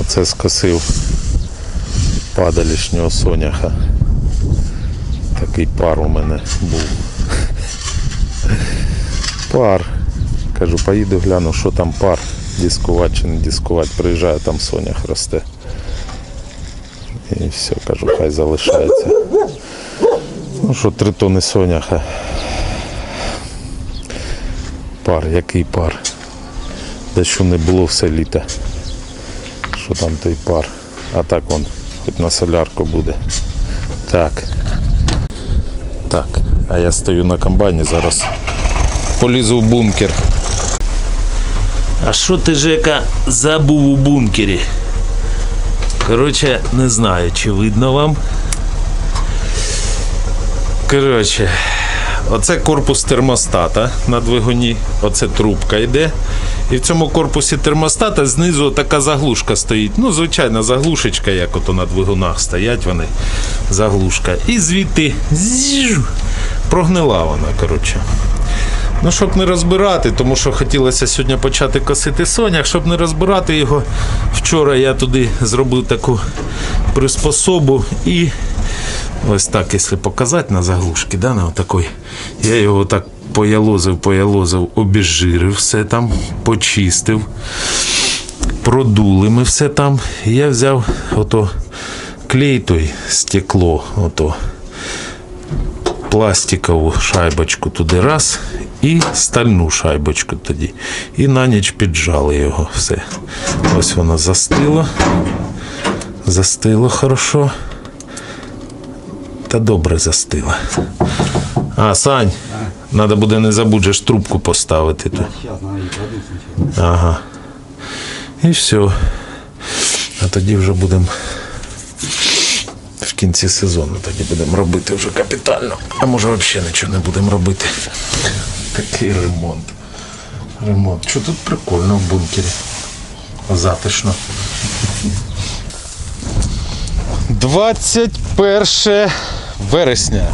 Оце скосив падалішнього соняха. Такий пар у мене був. Пар. Кажу, поїду гляну, що там пар, дискувати чи не дискувати. Приїжджаю, там сонях росте. І все, кажу, хай залишається. Ну що, три тони соняха. Пар, який пар. Дещо не було все літо. Що там той пар. А так он, хоч на солярку буде. Так. Так. А я стою на комбайні, зараз полізу в бункер. А що ти, Жека, забув у бункері? Коротше, не знаю, чи видно вам. Коротше, оце корпус термостата на двигуні, оце трубка йде. І в цьому корпусі термостата знизу така заглушка стоїть. Ну, звичайна заглушечка, як ото на двигунах стоять вони. Заглушка. І звідти прогнила вона, коротше. Ну, щоб не розбирати, тому що хотілося сьогодні почати косити соняк, щоб не розбирати його. Вчора я туди зробив таку приспособу і ось так, якщо показати на заглушки, да, на отакой, я його так поялозив, поялозив, обезжирив все там, почистив, продули ми все там. І я взяв ото клей той, стекло, ото пластикову шайбочку туди раз і стальну шайбочку тоді. І на ніч піджали його все. Ось воно застило. Застило хорошо. Та добре застило. А, Сань, треба буде не забудь же трубку поставити тут. Ага. І все. А тоді вже будемо в кінці сезону тоді будемо робити вже капітально. А може взагалі нічого не будемо робити. Такий ремонт. Ремонт. Що тут прикольно в бункері? Затишно. 21 вересня.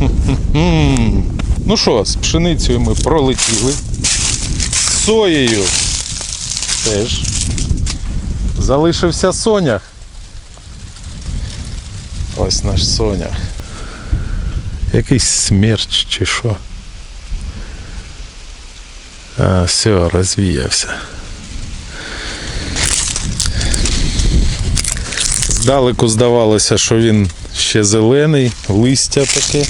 Ну що, з пшеницею ми пролетіли. З соєю теж. Залишився сонях. Ось наш сонях. Якийсь смерч чи що. А, все, розвіявся. Здалеку здавалося, що він ще зелений, листя таке,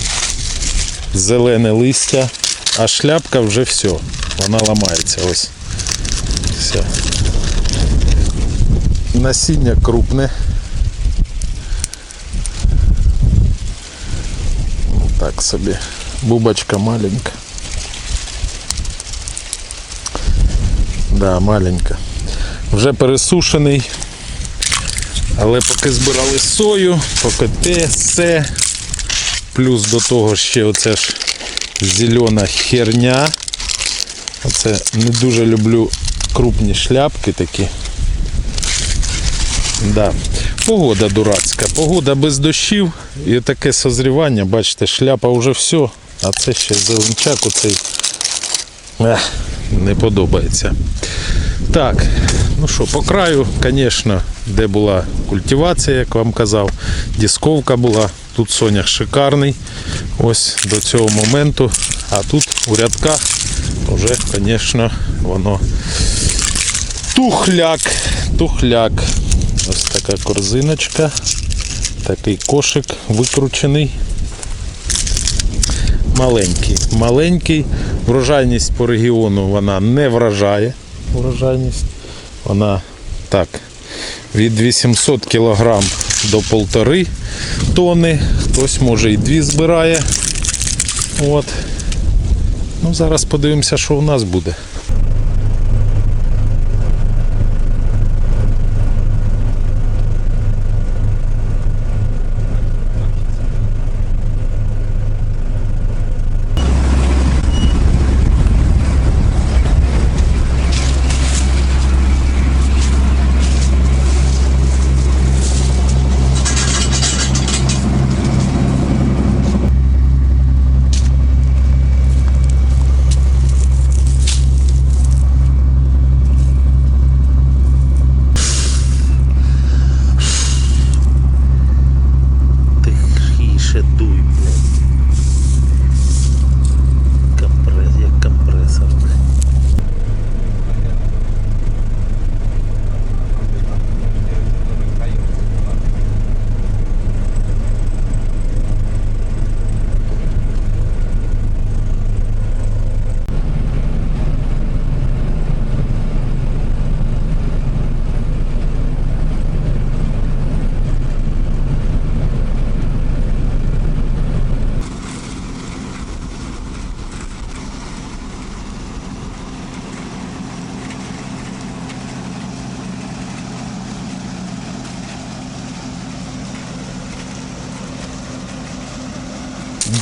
зелене листя, а шляпка вже все, вона ламається ось. Все. Насіння крупне. Так собі. Бубочка маленька. Да, маленька. Вже пересушений. Але поки збирали сою, поки те, все. Плюс до того ще оце ж зелена херня. Оце не дуже люблю крупні шляпки такі. Да. Погода дурацька, погода без дощів і таке созрівання, бачите, шляпа вже все, а це ще зеленчак оцей Ех, не подобається. Так, ну що, по краю, звісно, де була культивація, як вам казав, дісковка була. Тут сонях шикарний. Ось до цього моменту. А тут у рядках вже, звісно, воно тухляк. Тухляк. Ось така корзиночка. Такий кошик викручений. Маленький. Маленький. Врожайність по регіону вона не вражає. Врожайність. Вона так. Від 800 кг до 1,5 тонни. Хтось може і дві збирає. От. Ну, зараз подивимося, що у нас буде.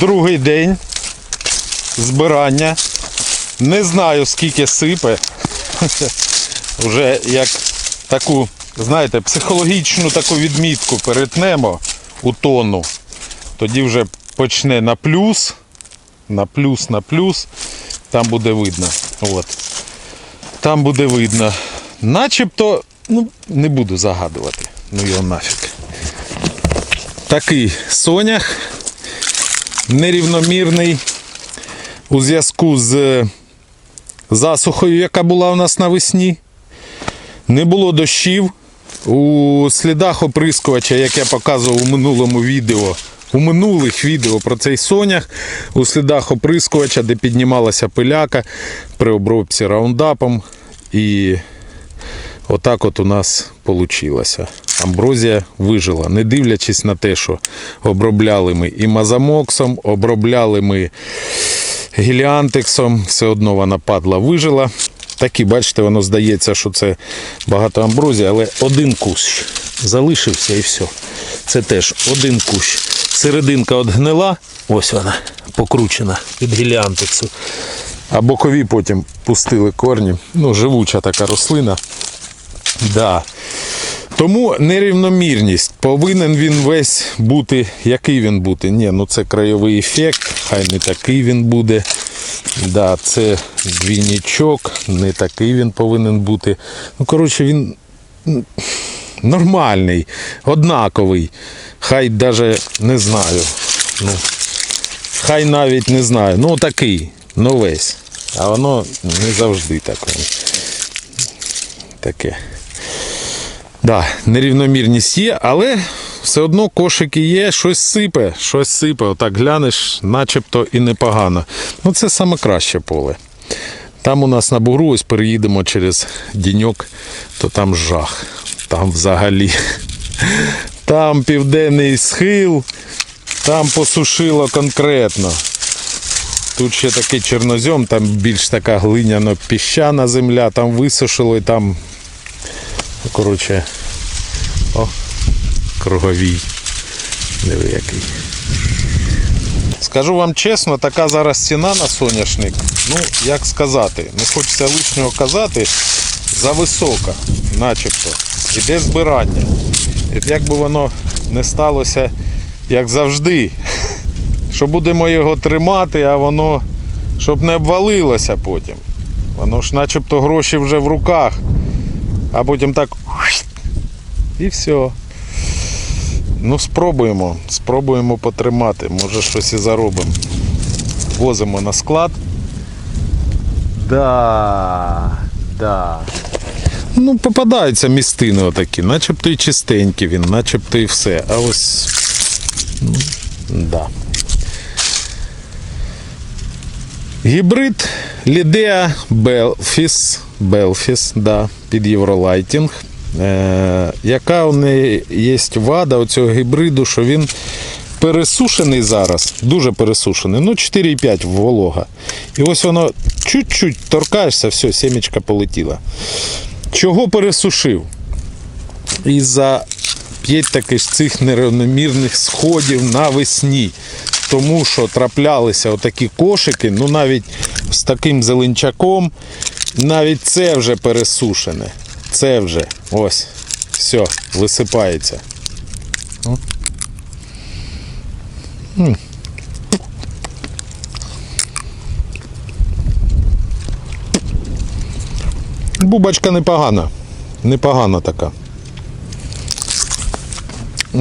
Другий день збирання. Не знаю скільки сипе. Вже як таку, знаєте, психологічну таку відмітку перетнемо у тонну. Тоді вже почне на плюс, на плюс, на плюс. Там буде видно. От. Там буде видно. Начебто, ну, не буду загадувати. Ну його нафіг. Такий сонях нерівномірний у зв'язку з засухою, яка була у нас навесні. Не було дощів. У слідах оприскувача, як я показував у минулому відео, у минулих відео про цей сонях, у слідах оприскувача, де піднімалася пиляка при обробці раундапом. І отак от у нас вийшло. Амброзія вижила, не дивлячись на те, що обробляли ми і мазамоксом, обробляли ми гіліантексом, все одно вона падла, вижила. Такі, бачите, воно здається, що це багато амброзії, але один кущ залишився і все. Це теж один кущ. Серединка от гнила, ось вона покручена від гіліантексу. А бокові потім пустили корні. Ну, живуча така рослина. Да. Тому нерівномірність. Повинен він весь бути. Який він бути? Ні, ну це краєвий ефект, хай не такий він буде. Да, це двійничок, не такий він повинен бути. Ну, коротше, він нормальний, однаковий. Хай навіть не знаю. Ну, хай навіть не знаю. Ну, такий, ну весь. А воно не завжди так. воно. Таке. Да, нерівномірність є, але все одно кошики є, щось сипе, щось сипе. Отак глянеш, начебто і непогано. Ну це саме краще поле. Там у нас на бугру, ось переїдемо через діньок, то там жах. Там взагалі. Там південний схил, там посушило конкретно. Тут ще такий чорнозем, там більш така глиняно-піщана земля, там висушило і там Коротше, о, круговій. Диви який. Скажу вам чесно, така зараз ціна на соняшник. Ну, як сказати, не хочеться лишнього казати, зависока, начебто. Іде збирання. І як би воно не сталося, як завжди, що будемо його тримати, а воно щоб не обвалилося потім. Воно ж начебто гроші вже в руках а потім так. І все. Ну, спробуємо. Спробуємо потримати. Може щось і заробимо. Возимо на склад. Да, да. Ну, попадаються містини отакі, начебто і чистенькі він, начебто і все. А ось. Ну, да. Гібрид Лідеа Белфіс, Белфіс, да, під Євролайтінг. Е, яка у неї є вада у цього гібриду, що він пересушений зараз, дуже пересушений, ну 4,5 волога. І ось воно чуть-чуть торкаєшся, все, сімечка полетіла. Чого пересушив? Із-за п'ять таки ж цих нерівномірних сходів навесні. Тому що траплялися отакі кошики, ну навіть з таким зеленчаком, навіть це вже пересушене. Це вже ось. Все, висипається. Бубочка непогана. Непогана така.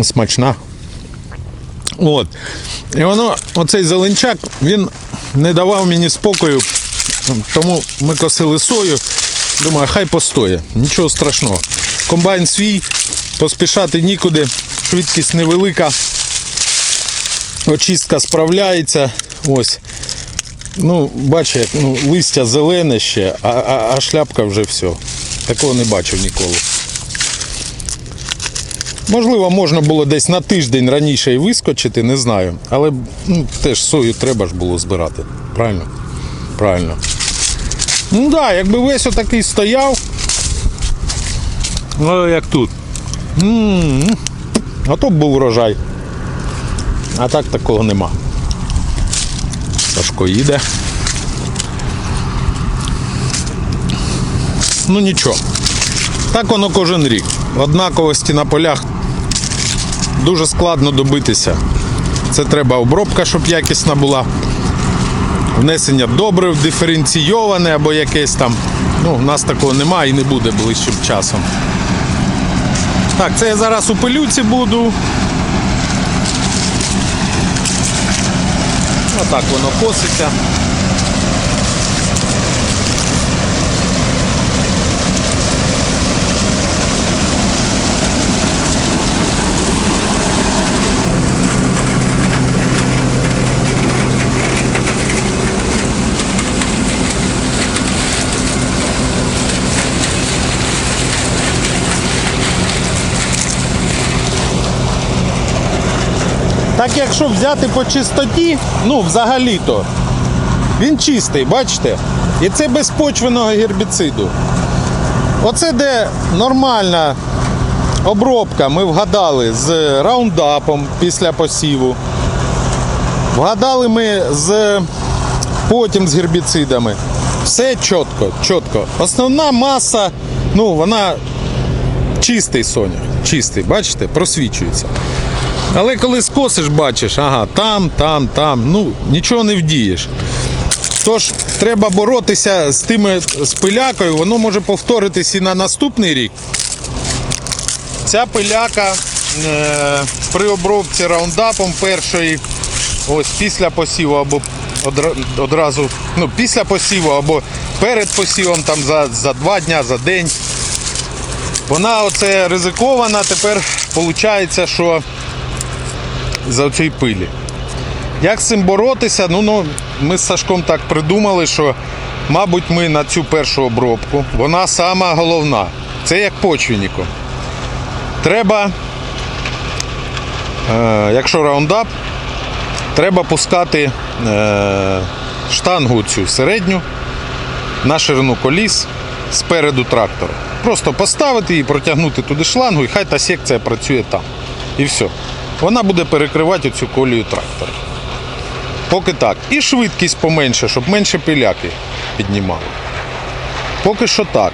Смачна. От. І воно, оцей зеленчак, він не давав мені спокою. Тому ми косили сою. Думаю, хай постоє. Нічого страшного. Комбайн свій, поспішати нікуди, швидкість невелика. Очистка справляється. Ось. Ну, бачу, як ну, листя зелене ще, а, а, а шляпка вже все. Такого не бачив ніколи. Можливо, можна було десь на тиждень раніше і вискочити, не знаю. Але ну, теж сою треба ж було збирати. Правильно? Правильно. Ну так, да, якби весь отакий стояв. Ну, як тут. А то б був урожай. А так такого нема. Сашко їде. Ну нічого. Так воно кожен рік. Однаковості на полях дуже складно добитися. Це треба обробка, щоб якісна була. Внесення добрив диференційоване або якесь там. Ну, у нас такого немає і не буде ближчим часом. Так, це я зараз у пилюці буду. Отак воно коситься. Так якщо взяти по чистоті, ну взагалі-то, він чистий, бачите? І це без почвеного гербіциду. Оце де нормальна обробка, ми вгадали з раундапом після посіву. Вгадали ми з потім з гербіцидами. Все чітко, чітко. Основна маса, ну, вона чистий соня. Чистий, бачите, просвічується. Але коли скосиш, бачиш, ага, там, там, там, ну нічого не вдієш. Тож треба боротися з тими з пилякою, воно може повторитись і на наступний рік. Ця пиляка е, при обробці раундапом першої, ось після посіву або одразу, ну, після посіву або перед посівом, там за, за два дня, за день. Вона оце ризикована, тепер виходить, що за цієї пилі. Як з цим боротися? Ну, ну, ми з Сашком так придумали, що, мабуть, ми на цю першу обробку, вона сама головна. Це як почвенником. Треба, е, якщо раундап, треба пускати е, штангу цю середню на ширину коліс спереду трактора. Просто поставити її, протягнути туди шлангу, і хай та секція працює там. І все. Вона буде перекривати цю колію трактора. Поки так. І швидкість поменше, щоб менше пиляки піднімали. Поки що так.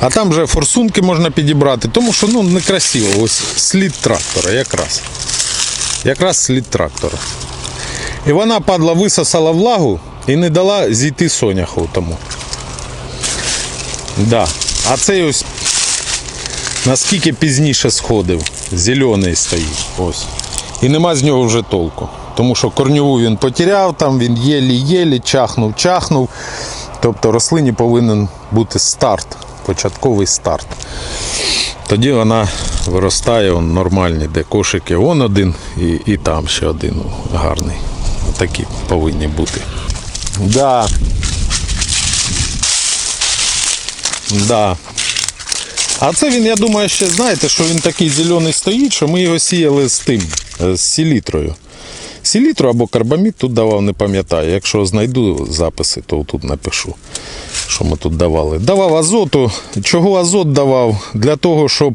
А там вже форсунки можна підібрати, тому що ну, некрасиво. Ось слід трактора якраз. Якраз слід трактора. І вона падла, висосала влагу і не дала зійти соняху тому. Да. А цей ось наскільки пізніше сходив, зелений стоїть. Ось. І нема з нього вже толку. Тому що корньову він потеряв, там він єлі-єлі, чахнув, чахнув. Тобто рослині повинен бути старт, початковий старт. Тоді вона виростає он нормальні, де кошики. Вон один і, і там ще один гарний. Такі повинні бути. Да. Да. А це він, я думаю, ще знаєте, що він такий зелений стоїть, що ми його сіяли з тим, е, з селітрою. Селітру або карбамід тут давав, не пам'ятаю. Якщо знайду записи, то тут напишу, що ми тут давали. Давав азоту. Чого азот давав? Для того, щоб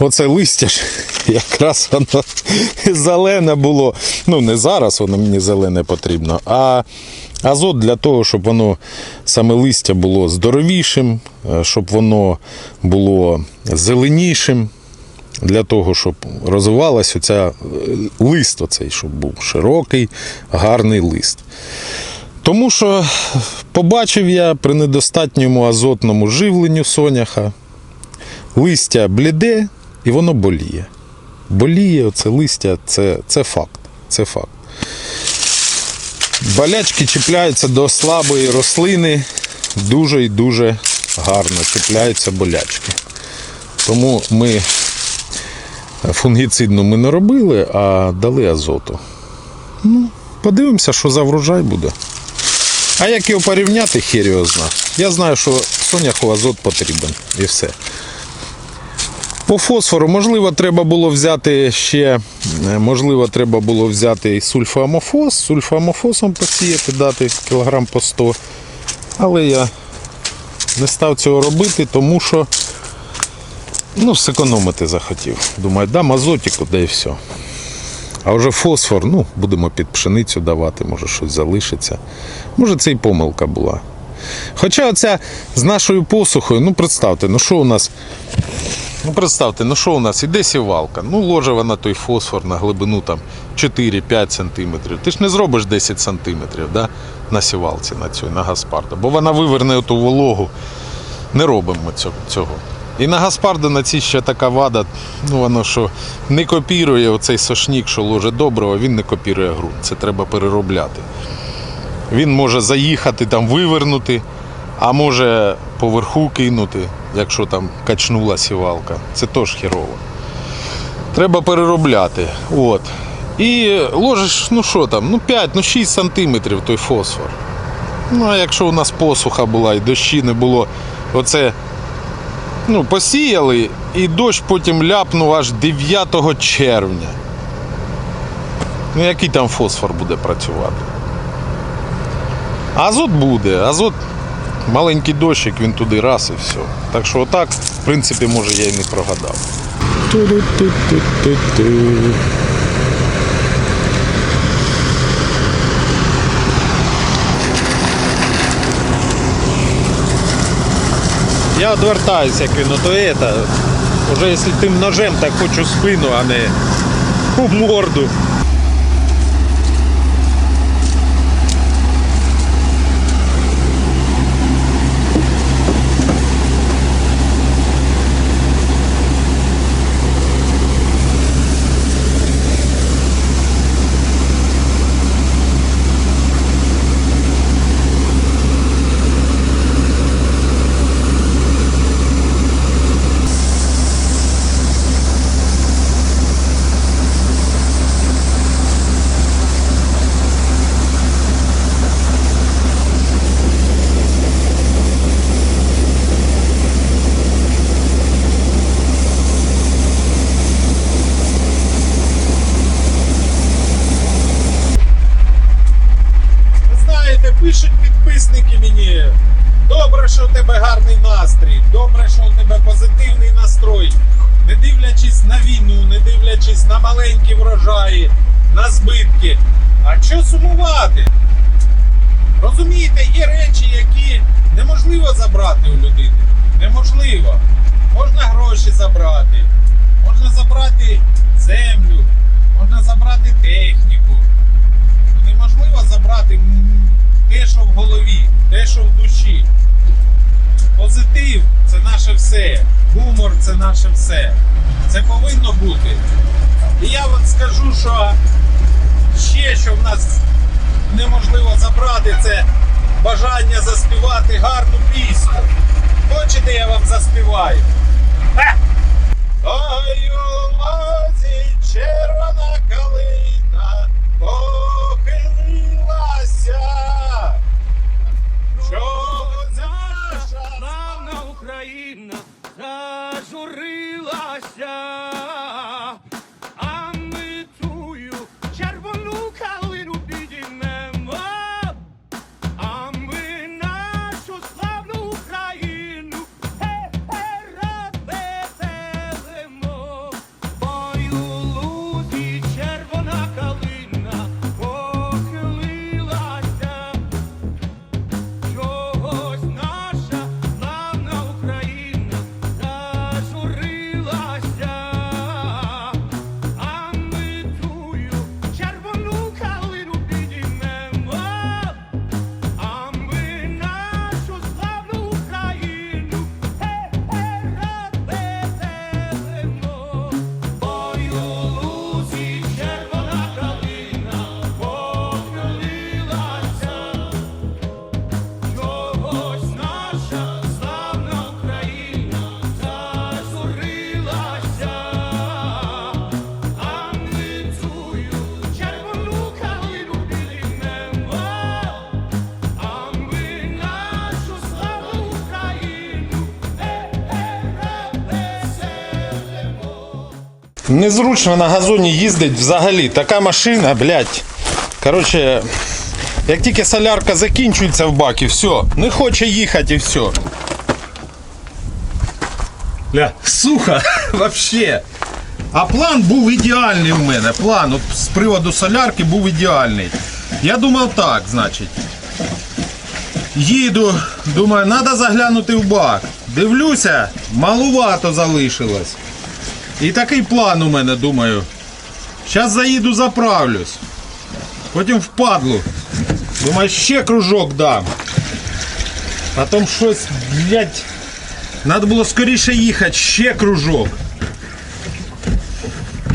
оце листя ж якраз воно зелене було. Ну, не зараз воно мені зелене потрібно, а азот для того, щоб воно саме листя було здоровішим, е, щоб воно було зеленішим для того, щоб розвивалася оця е, лист, оцей, щоб був широкий, гарний лист. Тому що побачив я при недостатньому азотному живленню соняха, листя бліде і воно боліє. Боліє оце листя, це, це факт. Це факт. Болячки чіпляються до слабої рослини дуже і дуже гарно чіпляються болячки. Тому ми фунгіцидну ми не робили, а дали азоту. Ну, подивимося, що за врожай буде. А як його порівняти, хер його зна. Я знаю, що соняху азот потрібен і все. По фосфору, можливо, треба було взяти ще, е, можливо, треба було взяти сульфоамофос, сульфоамофосом посіяти, дати кілограм по 100. Але я не став цього робити, тому що ну, зекономити захотів. Думаю, дам азотіку, да і все. А вже фосфор, ну, будемо під пшеницю давати, може щось залишиться. Може, це і помилка була. Хоча оця з нашою посухою, ну представте, ну що у нас. Ну представте, ну що у нас, іде сівалка, ну ложе вона той фосфор на глибину там 4-5 сантиметрів. Ти ж не зробиш 10 сантиметрів да, на сівалці на цій, на Гаспарда, бо вона виверне оту вологу. Не робимо цього. І на Гаспарда на цій ще така вада, ну воно що не копірує оцей сошнік, що ложе доброго, він не копірує ґрунт. Це треба переробляти. Він може заїхати там вивернути, а може поверху кинути, якщо там качнула сівалка. Це теж хірово. Треба переробляти. От. І ложиш, ну що там, ну 5, ну 6 сантиметрів той фосфор. Ну, а якщо у нас посуха була і дощі не було, оце ну, посіяли, і дощ потім ляпнув аж 9 червня. Ну, який там фосфор буде працювати? Азот буде, азот маленький дощик, він туди раз і все. Так що отак, в принципі, може я і не прогадав. Я відвертаюся, як він, то это, уже якщо тим ножем, так хочу спину, а не у морду. Ви знаєте, пишуть підписники мені. Добре, що у тебе гарний настрій, добре, що у тебе позитивний настрой. Не дивлячись на війну, не дивлячись на маленькі врожаї, на збитки. А що сумувати? Розумієте, є речі, які неможливо забрати у людини. Неможливо. Можна гроші забрати, можна забрати землю, можна забрати техніку. Неможливо забрати те, що в голові, те, що в душі. Позитив це наше все. Гумор це наше все. Це повинно бути. І я вам скажу, що ще що в нас неможливо забрати, це бажання заспівати гарну пісню. Хочете, я вам заспіваю? Ха! Ой, у лозі червона калина Незручно на газоні їздить взагалі. Така машина, блядь. Коротше, як тільки солярка закінчується в бакі, все, не хоче їхати і все. Бля, сухо, вообще. А план був ідеальний у мене. План от з приводу солярки був ідеальний. Я думав так, значить. Їду, думаю, треба заглянути в бак. Дивлюся, малувато залишилось. І такий план у мене, думаю. Зараз заїду, заправлюсь. Потім впадлу. Думаю, ще кружок дам. Потім щось, блядь, треба було скоріше їхати, ще кружок.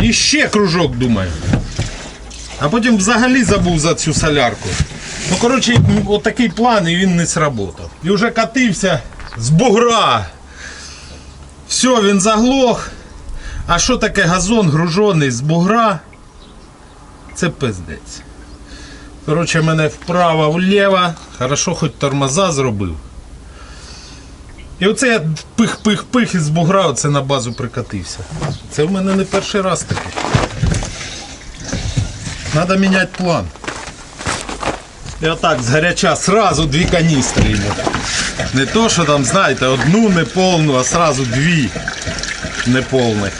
І ще кружок, думаю. А потім взагалі забув за цю солярку. Ну, коротше, отакий план і він не сработав. І вже катився з бугра. Все, він заглох. А що таке газон гружений з бугра? Це пиздець. Коротше, мене вправо, вліво. Хорошо, хоч тормоза зробив. І оце я пих-пих-пих із бугра оце на базу прикатився. Це в мене не перший раз таке. Надо міняти план. І отак згаряча сразу дві каністри. Не то, що там, знаєте, одну неповну, а сразу дві неповних.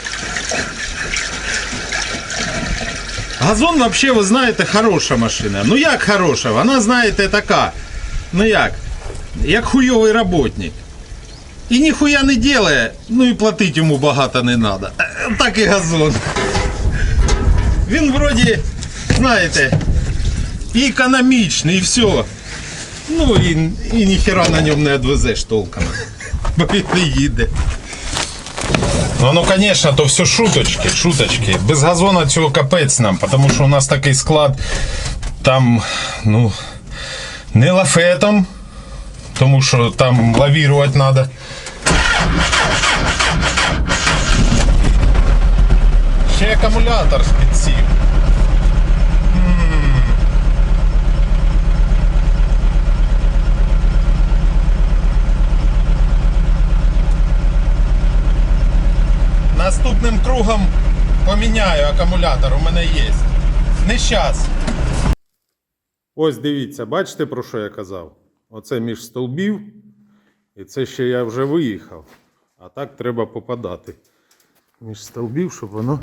Газон взагалі, ви знаєте, хороша машина. Ну як хороша? Вона, знаєте, така. Ну як? Як хуйовий работник. І ніхуя не делає, ну і платити йому багато не треба. Так і газон. Він вроді, знаєте, і економічний, і все. Ну і, і ніхера на ньому не відвезеш толком. Бо він не їде. Ну, ну, конечно, то все шуточки, шуточки. Без газона цього капець нам, тому що у нас такий склад там, ну, не лафетом, тому що там лавірувати треба. Ще акумулятор Кругом поміняю акумулятор, у мене є. Не щас. Ось дивіться, бачите про що я казав? Оце між стовбів. І це ще я вже виїхав. А так треба попадати між стовбів, щоб воно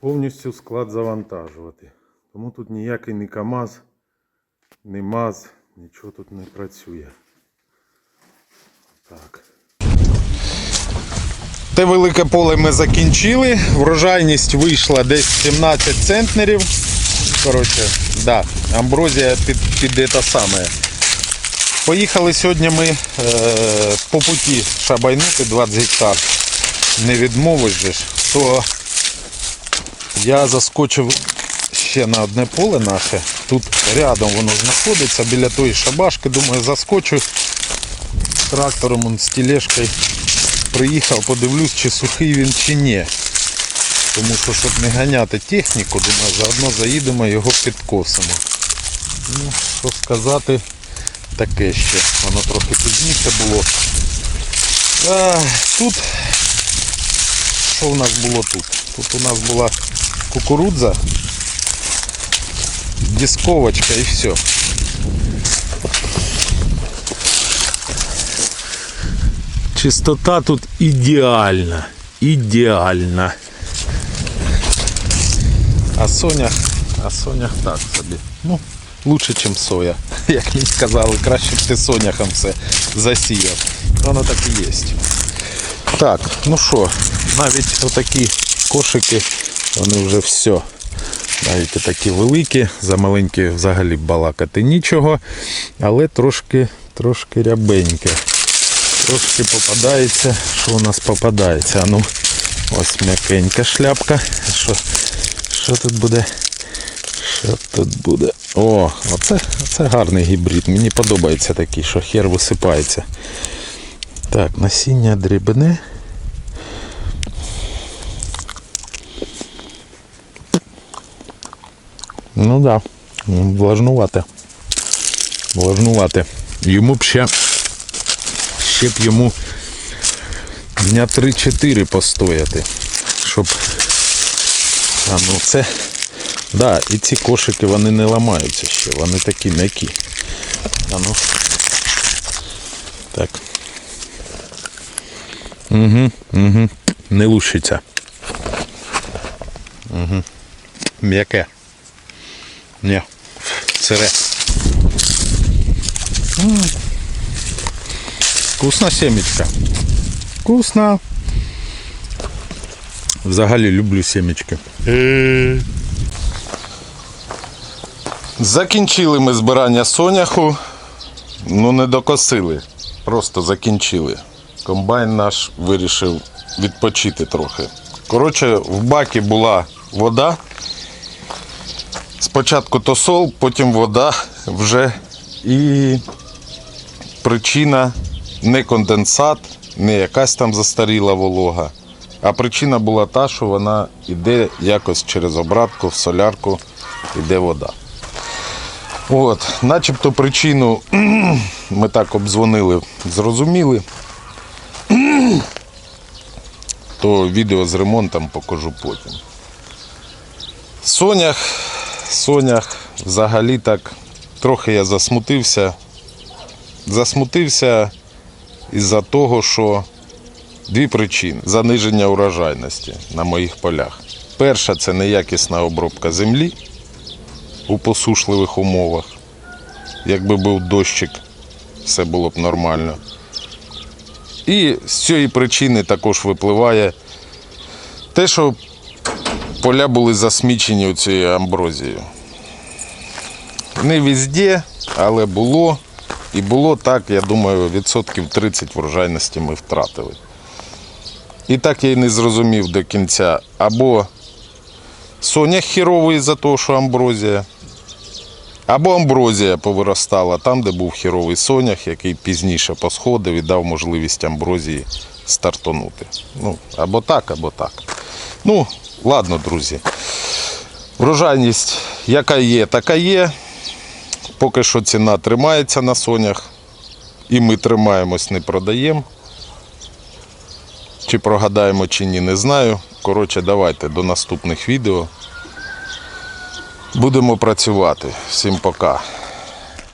повністю склад завантажувати. Тому тут ніякий ні КАМАЗ, ні МАЗ, нічого тут не працює. Так. Те велике поле ми закінчили. Врожайність вийшла десь 17 центнерів. Коротше, да, амброзія під, під те саме. Поїхали сьогодні ми е, по путі шабайнути 20 гектар. Не відмовиш же ж, то я заскочив ще на одне поле наше. Тут рядом воно знаходиться біля тої шабашки. Думаю, заскочу трактором з тележкою. Приїхав, подивлюсь, чи сухий він, чи ні. Тому що, щоб не ганяти техніку, думаю, заодно заїдемо його підкосимо. Ну, що сказати, таке ще. Воно трохи пізніше було. А, тут, що в нас було тут? Тут у нас була кукурудза, дисковочка і все. Чистота тут ідеальна. Ідеальна. А сонях, а сонях так собі. Ну, лучше, ніж соя. Як мені сказали, краще б ти соняхом все засіяв. Воно так і є. Так, ну що, навіть отакі кошики, вони вже все. Навіть такі великі, за маленькі взагалі балакати нічого, але трошки, трошки рябеньке. Трошки попадається, що у нас попадається. А ну, ось м'якенька шляпка. Що, що тут буде? Що тут буде? О, оце, оце гарний гібрид. Мені подобається такий, що хер висипається. Так, насіння дрібне. Ну да, влажнувате. Влажнувате. Йому б ще ще б йому дня 3-4 постояти. Щоб. А ну це. Да, і ці кошики вони не ламаються ще, вони такі м'які. А ну. Так. Угу, угу. Не лущиться. М'яке. Ні. Сире. Вкусна семечка. Вкусно. Взагалі люблю семечки. Закінчили ми збирання соняху, ну не докосили, просто закінчили. Комбайн наш вирішив відпочити трохи. Коротше, в бакі була вода. Спочатку тосол, потім вода вже. І причина не конденсат, не якась там застаріла волога. А причина була та, що вона йде якось через обратку в солярку, йде вода. От, начебто причину ми так обдзвонили, зрозуміли. То відео з ремонтом покажу потім. Сонях, Сонях, взагалі так, трохи я засмутився. Засмутився із-за того, що дві причини заниження урожайності на моїх полях. Перша це неякісна обробка землі у посушливих умовах. Якби був дощик, все було б нормально. І з цієї причини також випливає те, що поля були засмічені цією амброзією. Не везде, але було. І було так, я думаю, відсотків 30 врожайності ми втратили. І так я й не зрозумів до кінця. Або сонях хіровий за те, що амброзія, або амброзія повиростала там, де був хіровий сонях, який пізніше посходив і дав можливість амброзії стартонути. Ну, або так, або так. Ну, ладно, друзі. Врожайність, яка є, така є. Поки що ціна тримається на сонях. І ми тримаємось, не продаємо. Чи прогадаємо, чи ні, не знаю. Коротше, давайте до наступних відео. Будемо працювати. Всім пока.